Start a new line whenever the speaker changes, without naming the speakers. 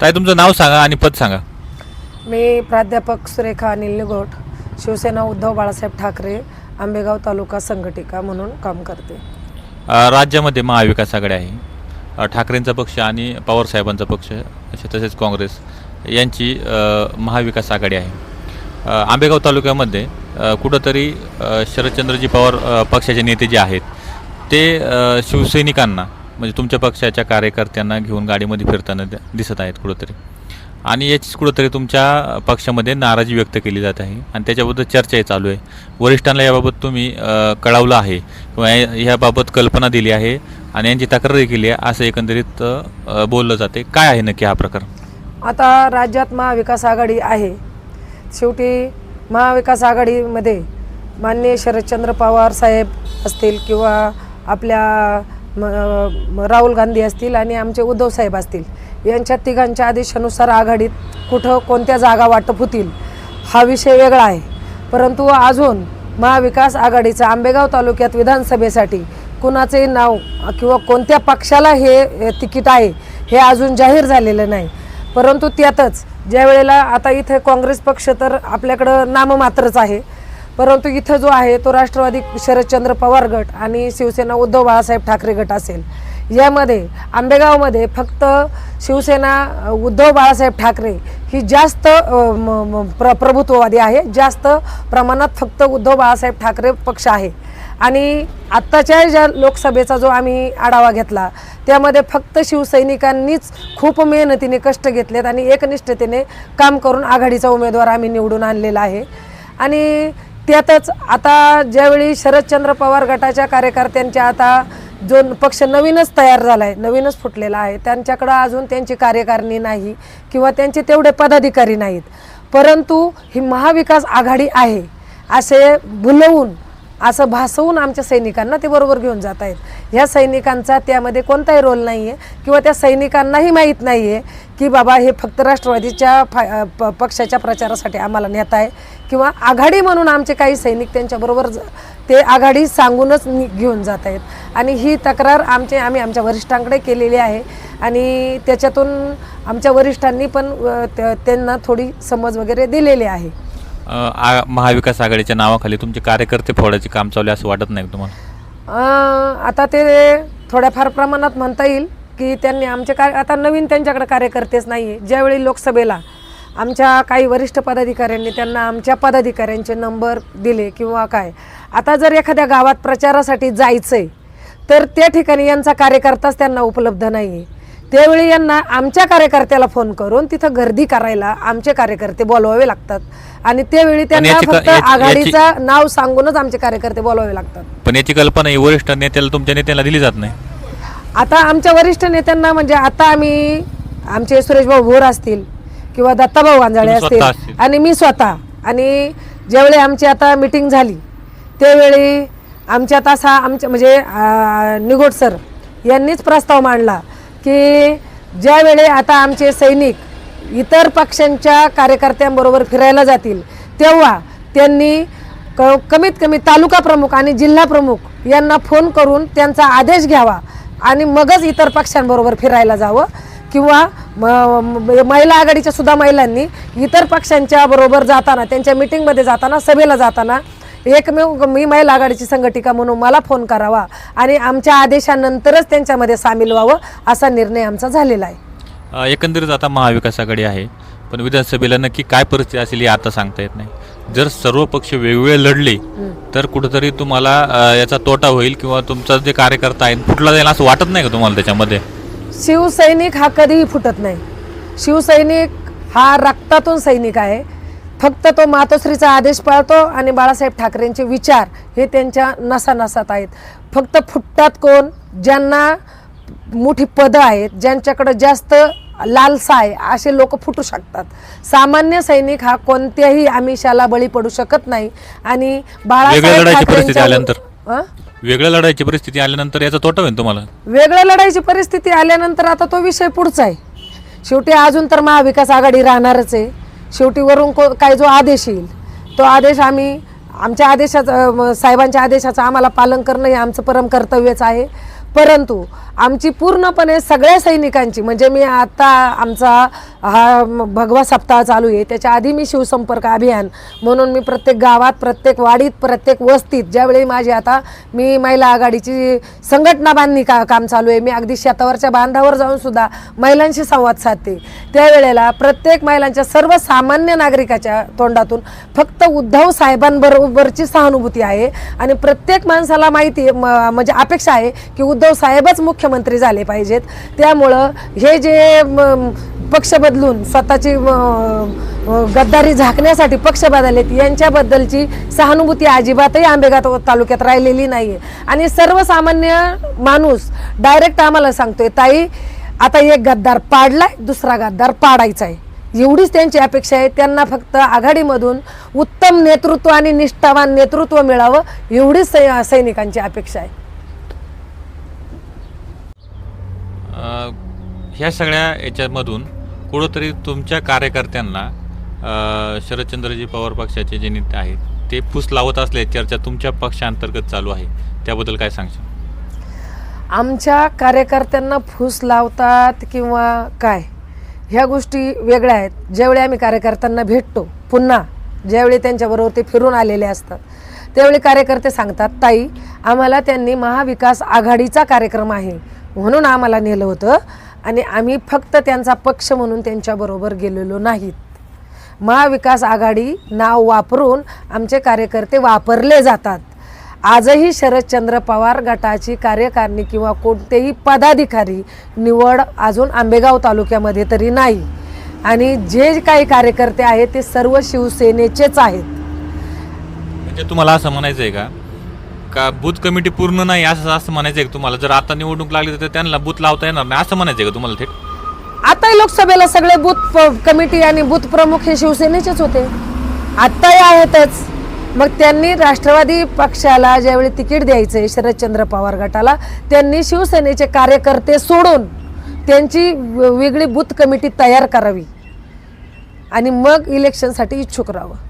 ताई तुमचं नाव सांगा आणि पद सांगा.
मी प्राध्यापक सुरेखा अनिल निगोट शिवसेना उद्धव बाळासाहेब ठाकरे आंबेगाव तालुका संघटिका म्हणून काम करते.
अ, राज्यामध्ये महाविकास आघाडी आहे. अ, ठाकरेंचा पक्ष आणि पवारसाहेबांचा पक्ष असे तसेच काँग्रेस यांची अ, महाविकास आघाडी आहे. अ, आंबेगाव तालुक्यामध्ये अ, कुठंतरी अ, शरदचंद्रजी पवार अ, पक्षाचे नेते जे आहेत ते अ, शिवसैनिकांना म्हणजे तुमच्या पक्षाच्या कार्यकर्त्यांना घेऊन गाडीमध्ये फिरताना दिसत आहेत कुठंतरी. आणि याचीच कुठंतरी तुमच्या पक्षामध्ये नाराजी व्यक्त केली जात आहे. आणि त्याच्याबद्दल चर्चाही चालू आहे. वरिष्ठांना याबाबत तुम्ही कळवलं आहे किंवा या- ह्याबाबत कल्पना दिली आहे आणि यांची तक्रारही केली आहे असं एकंदरीत बोललं जाते काय आहे नक्की हा प्रकार?
आता राज्यात महाविकास आघाडी आहे. शेवटी महाविकास आघाडीमध्ये माननीय शरदचंद्र पवार साहेब असतील किंवा आपल्या म- राहुल गांधी असतील आणि आमचे उद्धव साहेब असतील यांच्या तिघांच्या आदेशानुसार आघाडीत कुठं कोणत्या जागा वाटप होतील हा विषय वेगळा आहे. परंतु अजून महाविकास आघाडीचं आंबेगाव तालुक्यात विधानसभेसाठी कुणाचे नाव किंवा कोणत्या पक्षाला हे हे तिकीट आहे हे अजून जाहीर झालेलं नाही. परंतु त्यातच ज्या वेळेला आता इथे काँग्रेस पक्ष तर आपल्याकडं नाममात्रच आहे. परंतु इथं जो आहे तो राष्ट्रवादी शरदचंद्र पवार गट आणि शिवसेना उद्धव बाळासाहेब ठाकरे गट असेल. यामध्ये आंबेगावमध्ये फक्त शिवसेना उद्धव बाळासाहेब ठाकरे ही जास्त म- प्र प्रभुत्ववादी आहे. जास्त प्रमाणात फक्त उद्धव बाळासाहेब ठाकरे पक्ष आहे. आणि आत्ताच्या ज्या लोकसभेचा जो आम्ही आढावा घेतला त्यामध्ये फक्त शिवसैनिकांनीच खूप मेहनतीने कष्ट घेतलेत आणि एकनिष्ठतेने काम करून आघाडीचा उमेदवार आम्ही निवडून आणलेला आहे. आणि त्यातच आता ज्यावेळी शरदचंद्र पवार गटाच्या कार्यकर्त्यांच्या आता जो पक्ष नवीनच तयार झाला आहे नवीनच फुटलेला आहे. त्यांच्याकडं अजून त्यांची कार्यकारिणी नाही किंवा त्यांचे तेवढे पदाधिकारी नाहीत. परंतु ही महाविकास आघाडी आहे असे भुलवून असं भासवून आमच्या सैनिकांना ते बरोबर घेऊन जात आहेत. ह्या सैनिकांचा त्यामध्ये कोणताही रोल नाही आहे किंवा त्या सैनिकांनाही माहीत नाही आहे की बाबा हे फक्त राष्ट्रवादीच्या फा प पक्षाच्या प्रचारासाठी आम्हाला नेत आहे किंवा आघाडी म्हणून आमचे काही सैनिक त्यांच्याबरोबर ते आघाडी सांगूनच नि- घेऊन जात आहेत. आणि ही तक्रार आमचे आम्ही आमच्या वरिष्ठांकडे केलेली आहे आणि त्याच्यातून आमच्या वरिष्ठांनी पण त्यांना थोडी समज वगैरे दिलेली आहे.
आ- महाविकास आघाडीच्या नावाखाली तुमचे कार्यकर्ते फोडायचे काम चालू आहे असं वाटत नाही का तुम्हाला?
आता ते थोड्याफार प्रमाणात म्हणता येईल की त्यांनी आमचे काय आता नवीन त्यांच्याकडे कार्यकर्तेच नाही आहे ज्यावेळी लोकसभेला आमच्या काही वरिष्ठ पदाधिकाऱ्यांनी त्यांना आमच्या पदाधिकाऱ्यांचे नंबर दिले किंवा काय आता जर एखाद्या गावात प्रचारासाठी जायचं आहे तर त्या ठिकाणी यांचा कार्यकर्ताच त्यांना उपलब्ध नाही आहे त्यावेळी यांना आमच्या कार्यकर्त्याला फोन करून तिथं गर्दी करायला आमचे कार्यकर्ते बोलवावे लागतात. आणि त्यावेळी त्यांना
याची क-
फक्त
याची-
आघाडीचं नाव सांगूनच आमचे कार्यकर्ते बोलवावे लागतात.
पण याची कल्पना ही वरिष्ठ नेत्याला तुमच्या नेत्याला दिली जात नाही.
आता आमच्या वरिष्ठ नेत्यांना म्हणजे आता आम्ही आमचे सुरेशभाऊ भोर असतील किंवा दत्ताभाऊ
तुम्ही स्वतः
असतील. आणि मी स्वतः. आणि ज्यावेळी आमची आता मिटिंग झाली त्यावेळी आमच्यात असा आमच्या म्हणजे अं, निगोट सर यांनीच प्रस्ताव मांडला. की ज्यावेळी आता आमचे सैनिक इतर पक्षांच्या कार्यकर्त्यांबरोबर फिरायला जातील तेव्हा त्यांनी क कमीत कमी तालुका प्रमुख आणि जिल्हा प्रमुख यांना फोन करून त्यांचा आदेश घ्यावा आणि मगच इतर पक्षांबरोबर फिरायला जावं किंवा म- महिला आघाडीच्या सुद्धा महिलांनी इतर पक्षांच्या बरोबर जाताना त्यांच्या मिटिंगमध्ये जाताना सभेला जाताना एकमेव मी महिला आघाडीची संघटिका म्हणून मला फोन करावा आणि आमच्या आदेशानंतरच त्यांच्यामध्ये सामील व्हावं असा निर्णय आमचा झालेला आहे.
एकंदरीत आता महाविकास आघाडी आहे पण विधानसभेला नक्की काय परिस्थिती असेल हे आता सांगता येत नाही. जर सर्व पक्ष वेगवेगळे लढले तर कुठेतरी तुम्हाला याचा तोटा होईल किंवा तुमचा जे कार्यकर्ता आहे फुटला जाईल असं वाटत नाही का तुम्हाला त्याच्यामध्ये?
शिवसैनिक हा कधीही फुटत नाही. शिवसैनिक हा रक्तातून सैनिक आहे. फक्त तो मातोश्रीचा आदेश पाळतो आणि बाळासाहेब ठाकरेंचे विचार हे त्यांच्या नसा नसात आहेत. फक्त फुटतात कोण? ज्यांना मोठी पदं आहेत ज्यांच्याकडं जास्त लालसा आहे असे लोक फुटू शकतात. सामान्य सैनिक हा कोणत्याही आमिषाला बळी पडू शकत नाही आणि
वेगळ्या
बाळासाहेब ठाकरेंच्या-?
वेगळ्या लढायची परिस्थिती आल्यानंतर याचा तोटा होईल तुम्हाला?
वेगळं लढायची परिस्थिती आल्यानंतर आता तो विषय पुढचा आहे. शेवटी अजून तर महाविकास आघाडी राहणारच आहे. शेवटी वरून को काय जो आदेश येईल तो आदेश आम्ही आमच्या आदेशाचं साहेबांच्या आदेशाचं आम्हाला पालन करणं हे आमचं परम कर्तव्यच आहे. परंतु आमची पूर्णपणे सगळ्या सैनिकांची म्हणजे मी आता आमचा हा भगवा सप्ताह चालू आहे त्याच्या आधी मी शिवसंपर्क अभियान म्हणून मी प्रत्येक गावात प्रत्येक वाडीत प्रत्येक वस्तीत ज्यावेळी माझी आता मी महिला आघाडीची संघटना बांधणी का काम चालू आहे मी अगदी शेतावरच्या बांधावर जाऊन सुद्धा महिलांशी संवाद साधते. त्यावेळेला प्रत्येक महिलांच्या सर्वसामान्य नागरिकाच्या तोंडातून फक्त उद्धव साहेबांबरोबरची सहानुभूती आहे. आणि प्रत्येक माणसाला माहिती आहे, म- म्हणजे अपेक्षा आहे की उद्धव साहेबच मुख्यमंत्री झाले पाहिजेत. त्यामुळं हे जे पक्ष बदलून स्वतःची गद्दारी झाकण्यासाठी पक्ष बदललेत यांच्याबद्दलची सहानुभूती अजिबातही आंबेगाव तालुक्यात राहिलेली नाही आहे आणि सर्वसामान्य माणूस डायरेक्ट आम्हाला सांगतोय ताई आता एक गद्दार पाडलाय दुसरा गद्दार पाडायचा आहे एवढीच त्यांची अपेक्षा आहे. त्यांना फक्त आघाडीमधून उत्तम नेतृत्व आणि निष्ठावान नेतृत्व मिळावं एवढीच सै- सैनिकांची अपेक्षा आहे
अ, ह्या सगळ्या याच्यामधून कुठंतरी तुमच्या कार्यकर्त्यांना शरदचंद्रजी पवार पक्षाचे जे नेते आहेत ते फूस लावत असले चर्चा तुमच्या पक्षांतर्गत चालू आहे. त्याबद्दल काय सांगशील?
आमच्या कार्यकर्त्यांना फूस लावतात किंवा काय? ह्या गोष्टी वेगळ्या आहेत. ज्यावेळी आम्ही कार्यकर्त्यांना भेटतो पुन्हा ज्यावेळी त्यांच्याबरोबर ते फिरून आलेले असतात त्यावेळी कार्यकर्ते सांगतात ताई आम्हाला त्यांनी महाविकास आघाडीचा कार्यक्रम आहे. म्हणून आम्हाला नेलं होतं. आणि आम्ही फक्त त्यांचा पक्ष म्हणून त्यांच्याबरोबर गेलेलो नाहीत. महाविकास आघाडी नाव वापरून आमचे कार्यकर्ते वापरले जातात. आजही शरदचंद्र पवार गटाची कार्यकारिणी किंवा कोणतेही पदाधिकारी निवड अजून आंबेगाव तालुक्यामध्ये तरी नाही. आणि जे काही कार्यकर्ते आहेत ते सर्व शिवसेनेचेच आहेत.
म्हणजे तुम्हाला असं म्हणायचं आहे का? का बूथ कमिटी पूर्ण नाही असं असं म्हणायचं आहे का तुम्हाला? जर आता निवडणूक लागली तर त्यांना बूथ लावता येणार नाही असं म्हणायचं आहे का तुम्हाला थेट?
आताही लोकसभेला सगळे बूथ प- कमिटी आणि बूथ प्रमुख हे शिवसेनेचेच होते. आत्ताही आहेतच. मग त्यांनी राष्ट्रवादी पक्षाला ज्यावेळी तिकीट द्यायचंय शरदचंद्र पवार गटाला त्यांनी शिवसेनेचे कार्यकर्ते सोडून त्यांची व- वेगळी बूथ कमिटी तयार करावी. आणि मग इलेक्शनसाठी इच्छुक राहावं.